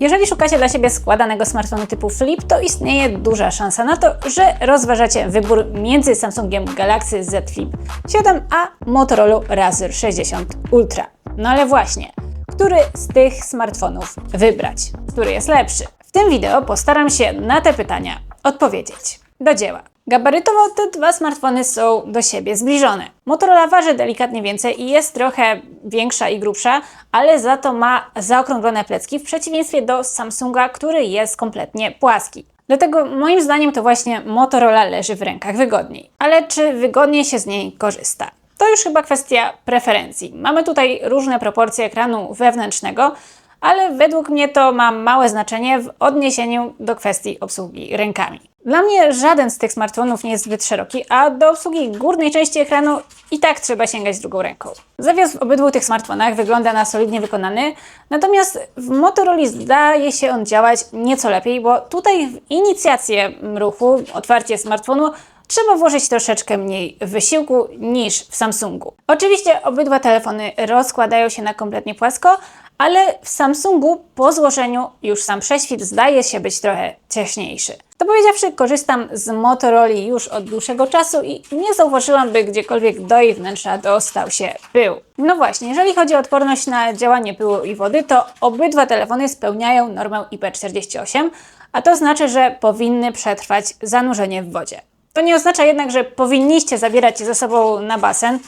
Jeżeli szukacie dla siebie składanego smartfonu typu Flip, to istnieje duża szansa na to, że rozważacie wybór między Samsungiem Galaxy Z Flip 7 a Motorola Razr 60 Ultra. No ale właśnie, który z tych smartfonów wybrać? Który jest lepszy? W tym wideo postaram się na te pytania odpowiedzieć. Do dzieła. Gabarytowo te dwa smartfony są do siebie zbliżone. Motorola waży delikatnie więcej i jest trochę większa i grubsza, ale za to ma zaokrąglone plecki w przeciwieństwie do Samsunga, który jest kompletnie płaski. Dlatego moim zdaniem to właśnie Motorola leży w rękach wygodniej. Ale czy wygodnie się z niej korzysta? To już chyba kwestia preferencji. Mamy tutaj różne proporcje ekranu wewnętrznego, ale według mnie to ma małe znaczenie w odniesieniu do kwestii obsługi rękami. Dla mnie żaden z tych smartfonów nie jest zbyt szeroki, a do obsługi górnej części ekranu i tak trzeba sięgać drugą ręką. Zawias w obydwu tych smartfonach wygląda na solidnie wykonany, natomiast w Motorola zdaje się on działać nieco lepiej, bo tutaj w inicjację ruchu, otwarcie smartfonu trzeba włożyć troszeczkę mniej wysiłku niż w Samsungu. Oczywiście obydwa telefony rozkładają się na kompletnie płasko, ale w Samsungu po złożeniu już sam prześwit zdaje się być trochę ciaśniejszy. To powiedziawszy, korzystam z Motorola już od dłuższego czasu i nie zauważyłam, by gdziekolwiek do jej wnętrza dostał się pył. No właśnie, jeżeli chodzi o odporność na działanie pyłu i wody, to obydwa telefony spełniają normę IP48, a to znaczy, że powinny przetrwać zanurzenie w wodzie. To nie oznacza jednak, że powinniście zabierać je ze sobą na basen,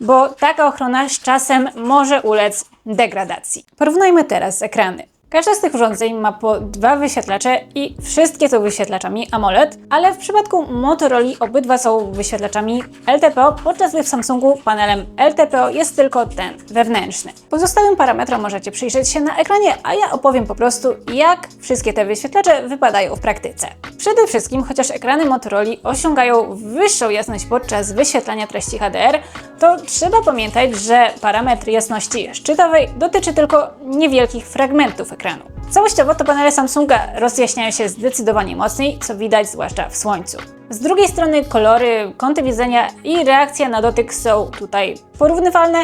bo taka ochrona z czasem może ulec degradacji. Porównajmy teraz ekrany. Każde z tych urządzeń ma po dwa wyświetlacze i wszystkie są wyświetlaczami AMOLED, ale w przypadku Motorola obydwa są wyświetlaczami LTPO, podczas gdy w Samsungu panelem LTPO jest tylko ten wewnętrzny. Pozostałym parametrom możecie przyjrzeć się na ekranie, a ja opowiem po prostu, jak wszystkie te wyświetlacze wypadają w praktyce. Przede wszystkim, chociaż ekrany Motorola osiągają wyższą jasność podczas wyświetlania treści HDR, to trzeba pamiętać, że parametr jasności szczytowej dotyczy tylko niewielkich fragmentów ekranu. Całościowo to panele Samsunga rozjaśniają się zdecydowanie mocniej, co widać zwłaszcza w słońcu. Z drugiej strony kolory, kąty widzenia i reakcja na dotyk są tutaj porównywalne.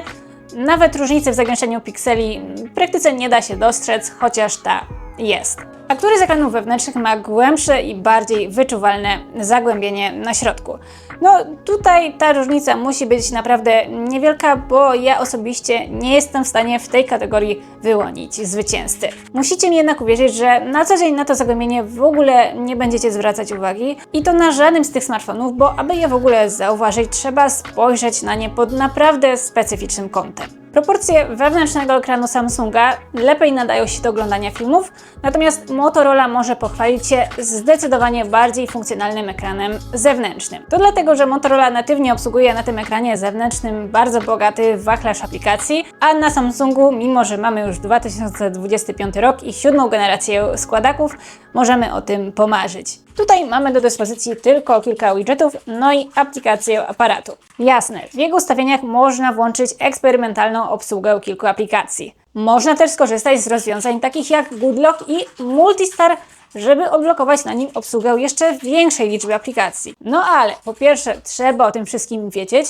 Nawet różnicy w zagęszczeniu pikseli praktyce nie da się dostrzec, chociaż ta jest. A który z ekranów wewnętrznych ma głębsze i bardziej wyczuwalne zagłębienie na środku? No tutaj ta różnica musi być naprawdę niewielka, bo ja osobiście nie jestem w stanie w tej kategorii wyłonić zwycięzcy. Musicie mi jednak uwierzyć, że na co dzień na to zagłębienie w ogóle nie będziecie zwracać uwagi i to na żadnym z tych smartfonów, bo aby je w ogóle zauważyć, trzeba spojrzeć na nie pod naprawdę specyficznym kątem. Proporcje wewnętrznego ekranu Samsunga lepiej nadają się do oglądania filmów, natomiast Motorola może pochwalić się zdecydowanie bardziej funkcjonalnym ekranem zewnętrznym. To dlatego, że Motorola natywnie obsługuje na tym ekranie zewnętrznym bardzo bogaty wachlarz aplikacji, a na Samsungu, mimo że mamy już 2025 rok i siódmą generację składaków, możemy o tym pomarzyć. Tutaj mamy do dyspozycji tylko kilka widgetów, no i aplikację aparatu. Jasne, w jego ustawieniach można włączyć eksperymentalną obsługę kilku aplikacji. Można też skorzystać z rozwiązań takich jak Good Lock i Multistar, żeby odblokować na nim obsługę jeszcze większej liczby aplikacji. No ale po pierwsze trzeba o tym wszystkim wiedzieć,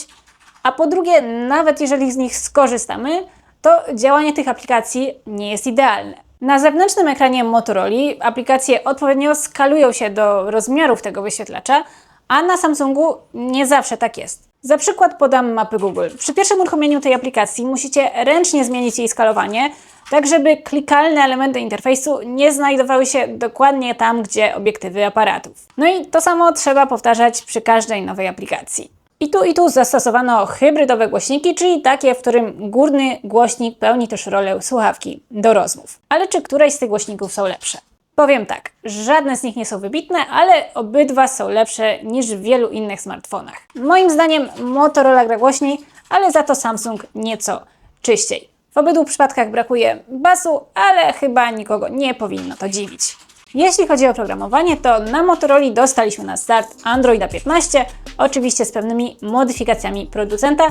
a po drugie, nawet jeżeli z nich skorzystamy, to działanie tych aplikacji nie jest idealne. Na zewnętrznym ekranie Motorola aplikacje odpowiednio skalują się do rozmiarów tego wyświetlacza, a na Samsungu nie zawsze tak jest. Za przykład podam mapy Google. Przy pierwszym uruchomieniu tej aplikacji musicie ręcznie zmienić jej skalowanie, tak żeby klikalne elementy interfejsu nie znajdowały się dokładnie tam, gdzie obiektywy aparatów. No i to samo trzeba powtarzać przy każdej nowej aplikacji. I tu i tu zastosowano hybrydowe głośniki, czyli takie, w którym górny głośnik pełni też rolę słuchawki do rozmów. Ale czy któreś z tych głośników są lepsze? Powiem tak, żadne z nich nie są wybitne, ale obydwa są lepsze niż w wielu innych smartfonach. Moim zdaniem Motorola gra głośniej, ale za to Samsung nieco czyściej. W obydwu przypadkach brakuje basu, ale chyba nikogo nie powinno to dziwić. Jeśli chodzi o oprogramowanie, to na Motorola dostaliśmy na start Androida 15, oczywiście z pewnymi modyfikacjami producenta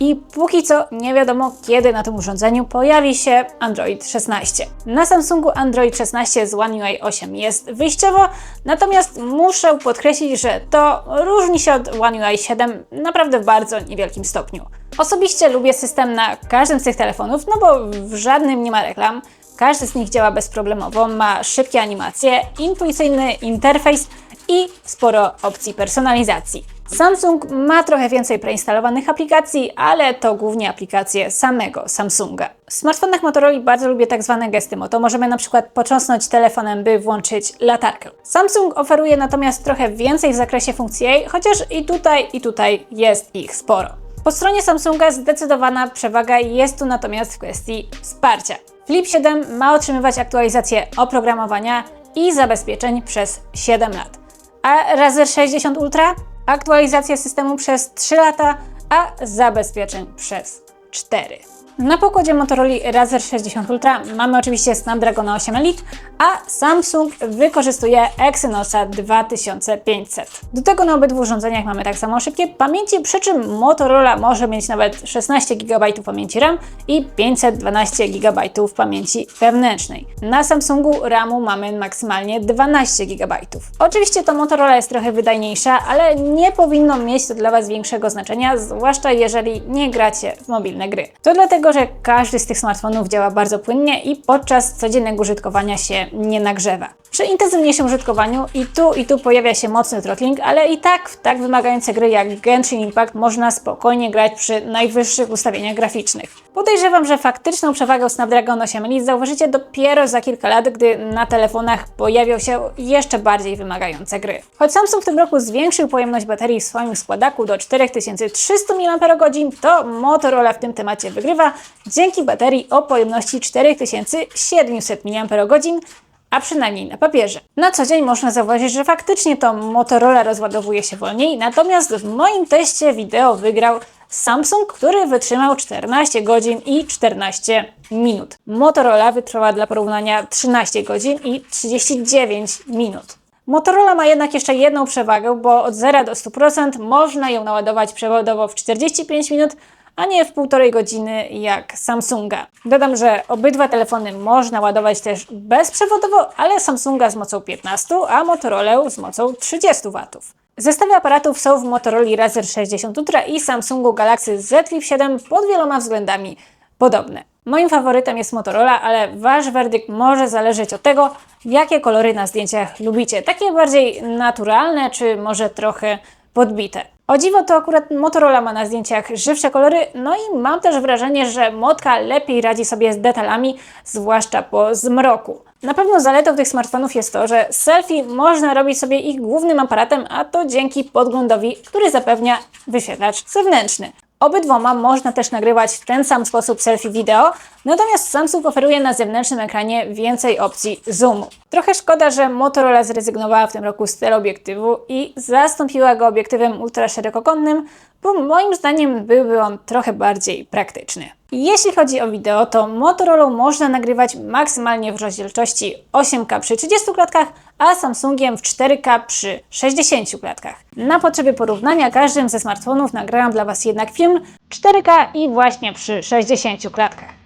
i póki co nie wiadomo kiedy na tym urządzeniu pojawi się Android 16. Na Samsungu Android 16 z One UI 8 jest wyjściowo, natomiast muszę podkreślić, że to różni się od One UI 7 naprawdę w bardzo niewielkim stopniu. Osobiście lubię system na każdym z tych telefonów, no bo w żadnym nie ma reklam, każdy z nich działa bezproblemowo, ma szybkie animacje, intuicyjny interfejs i sporo opcji personalizacji. Samsung ma trochę więcej preinstalowanych aplikacji, ale to głównie aplikacje samego Samsunga. W smartfonach Motorola bardzo lubię tak zwane gesty moto. Możemy na przykład potrząsnąć telefonem, by włączyć latarkę. Samsung oferuje natomiast trochę więcej w zakresie funkcji jej, chociaż i tutaj, i tutaj jest ich sporo. Po stronie Samsunga zdecydowana przewaga jest tu natomiast w kwestii wsparcia. Flip 7 ma otrzymywać aktualizację oprogramowania i zabezpieczeń przez 7 lat, a Razer 60 Ultra aktualizację systemu przez 3 lata, a zabezpieczeń przez 4. Na pokładzie Motorola Razer 60 Ultra mamy oczywiście Snapdragon 8 Elite, a Samsung wykorzystuje Exynosa 2500. Do tego na obydwu urządzeniach mamy tak samo szybkie pamięci, przy czym Motorola może mieć nawet 16 GB pamięci RAM i 512 GB pamięci wewnętrznej. Na Samsungu RAMu mamy maksymalnie 12 GB. Oczywiście to Motorola jest trochę wydajniejsza, ale nie powinno mieć to dla Was większego znaczenia, zwłaszcza jeżeli nie gracie w mobilne gry. To dlatego, że każdy z tych smartfonów działa bardzo płynnie i podczas codziennego użytkowania się nie nagrzewa. Przy intensywniejszym użytkowaniu i tu i tu pojawia się mocny throttling, ale i tak w tak wymagające gry jak Genshin Impact można spokojnie grać przy najwyższych ustawieniach graficznych. Podejrzewam, że faktyczną przewagę Snapdragon 8 Elite zauważycie dopiero za kilka lat, gdy na telefonach pojawią się jeszcze bardziej wymagające gry. Choć Samsung w tym roku zwiększył pojemność baterii w swoim składaku do 4300 mAh, to Motorola w tym temacie wygrywa dzięki baterii o pojemności 4700 mAh, a przynajmniej na papierze. Na co dzień można zauważyć, że faktycznie to Motorola rozładowuje się wolniej, natomiast w moim teście wideo wygrał Samsung, który wytrzymał 14 godzin i 14 minut. Motorola wytrwała dla porównania 13 godzin i 39 minut. Motorola ma jednak jeszcze jedną przewagę, bo od 0 do 100% można ją naładować przewodowo w 45 minut, a nie w półtorej godziny jak Samsunga. Dodam, że obydwa telefony można ładować też bezprzewodowo, ale Samsunga z mocą 15, a Motorola z mocą 30 W. Zestawy aparatów są w Motorola Razer 60 Ultra i Samsungu Galaxy Z Flip 7 pod wieloma względami podobne. Moim faworytem jest Motorola, ale Wasz werdykt może zależeć od tego, jakie kolory na zdjęciach lubicie. Takie bardziej naturalne, czy może trochę podbite. O dziwo to akurat Motorola ma na zdjęciach żywsze kolory, no i mam też wrażenie, że Motka lepiej radzi sobie z detalami, zwłaszcza po zmroku. Na pewno zaletą tych smartfonów jest to, że selfie można robić sobie ich głównym aparatem, a to dzięki podglądowi, który zapewnia wyświetlacz zewnętrzny. Obydwoma można też nagrywać w ten sam sposób selfie wideo, natomiast Samsung oferuje na zewnętrznym ekranie więcej opcji zoomu. Trochę szkoda, że Motorola zrezygnowała w tym roku z teleobiektywu i zastąpiła go obiektywem ultraszerokokątnym, bo moim zdaniem byłby on trochę bardziej praktyczny. Jeśli chodzi o wideo, to Motorola można nagrywać maksymalnie w rozdzielczości 8K przy 30 klatkach, a Samsungiem w 4K przy 60 klatkach. Na potrzeby porównania każdym ze smartfonów nagrałam dla Was jednak film 4K i właśnie przy 60 klatkach.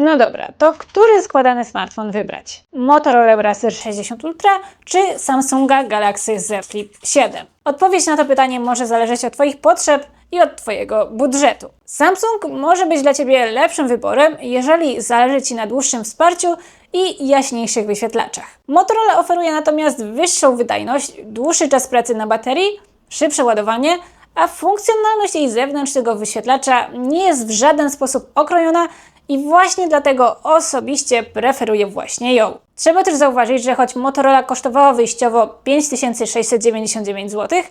No dobra, to który składany smartfon wybrać? Motorola Razer 60 Ultra czy Samsunga Galaxy Z Flip 7? Odpowiedź na to pytanie może zależeć od Twoich potrzeb i od Twojego budżetu. Samsung może być dla Ciebie lepszym wyborem, jeżeli zależy Ci na dłuższym wsparciu i jaśniejszych wyświetlaczach. Motorola oferuje natomiast wyższą wydajność, dłuższy czas pracy na baterii, szybsze ładowanie, a funkcjonalność jej zewnętrznego wyświetlacza nie jest w żaden sposób okrojona i właśnie dlatego osobiście preferuję właśnie ją. Trzeba też zauważyć, że choć Motorola kosztowała wyjściowo 5699 zł,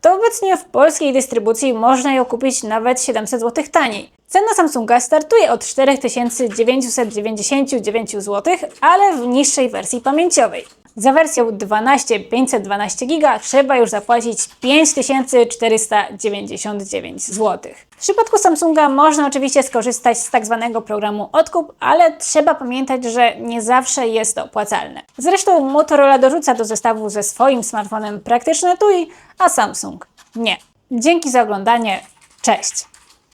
to obecnie w polskiej dystrybucji można ją kupić nawet 700 zł taniej. Cena Samsunga startuje od 4999 zł, ale w niższej wersji pamięciowej. Za wersję 12 512 GB trzeba już zapłacić 5499 zł. W przypadku Samsunga można oczywiście skorzystać z tak zwanego programu odkup, ale trzeba pamiętać, że nie zawsze jest to opłacalne. Zresztą Motorola dorzuca do zestawu ze swoim smartfonem praktyczne TUI, a Samsung nie. Dzięki za oglądanie. Cześć!